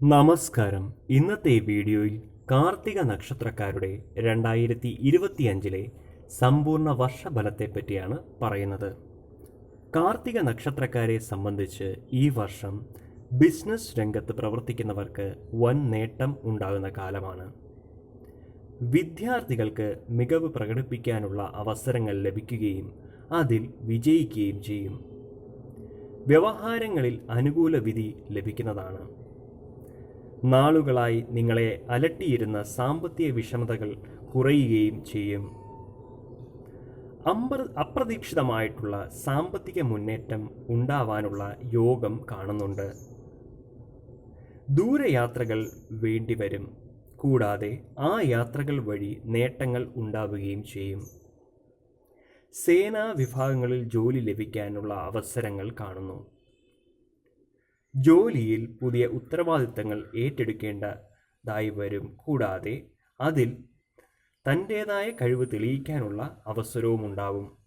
നമസ്കാരം. ഇന്നത്തെ വീഡിയോയിൽ കാർത്തിക നക്ഷത്രക്കാരുടെ രണ്ടായിരത്തി ഇരുപത്തിയഞ്ചിലെ സമ്പൂർണ വർഷഫലത്തെ പറ്റിയാണ് പറയുന്നത്. കാർത്തിക നക്ഷത്രക്കാരെ സംബന്ധിച്ച് ഈ വർഷം ബിസിനസ് രംഗത്ത് പ്രവർത്തിക്കുന്നവർക്ക് വൻ നേട്ടം ഉണ്ടാകുന്ന കാലമാണ്. വിദ്യാർത്ഥികൾക്ക് മികവ് പ്രകടിപ്പിക്കാനുള്ള അവസരങ്ങൾ ലഭിക്കുകയും അതിൽ വിജയിക്കുകയും ചെയ്യും. വ്യവഹാരങ്ങളിൽ അനുകൂല വിധി ലഭിക്കുന്നതാണ്. നാളുകളായി നിങ്ങളെ അലട്ടിയിരുന്ന സാമ്പത്തിക വിഷമതകൾ കുറയുകയും ചെയ്യും. അമ്പ അപ്രതീക്ഷിതമായിട്ടുള്ള സാമ്പത്തിക മുന്നേറ്റം ഉണ്ടാവാനുള്ള യോഗം കാണുന്നുണ്ട്. ദൂരയാത്രകൾ വേണ്ടിവരും. കൂടാതെ ആ യാത്രകൾ വഴി നേട്ടങ്ങൾ ഉണ്ടാവുകയും ചെയ്യും. സേനാ വിഭാഗങ്ങളിൽ ജോലി ലഭിക്കാനുള്ള അവസരങ്ങൾ കാണുന്നു. ജോലിയിൽ പുതിയ ഉത്തരവാദിത്തങ്ങൾ ഏറ്റെടുക്കേണ്ടതായി വരും. കൂടാതെ അതിൽ തന്റേതായ കഴിവ് തെളിയിക്കാനുള്ള അവസരവും ഉണ്ടാവും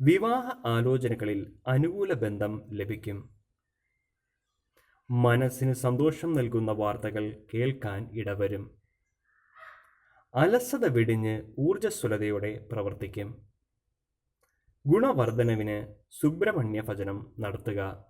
വിവാഹ ആലോചനകളിൽ അനുകൂല ബന്ധം ലഭിക്കും. മനസ്സിന് സന്തോഷം നൽകുന്ന വാർത്തകൾ കേൾക്കാൻ ഇടവരും. അലസത വെടിഞ്ഞ് ഊർജസ്വലതയോടെ പ്രവർത്തിക്കും. ഗുണവർദ്ധനവിന് സുബ്രഹ്മണ്യ ഭജനം നടത്തുക.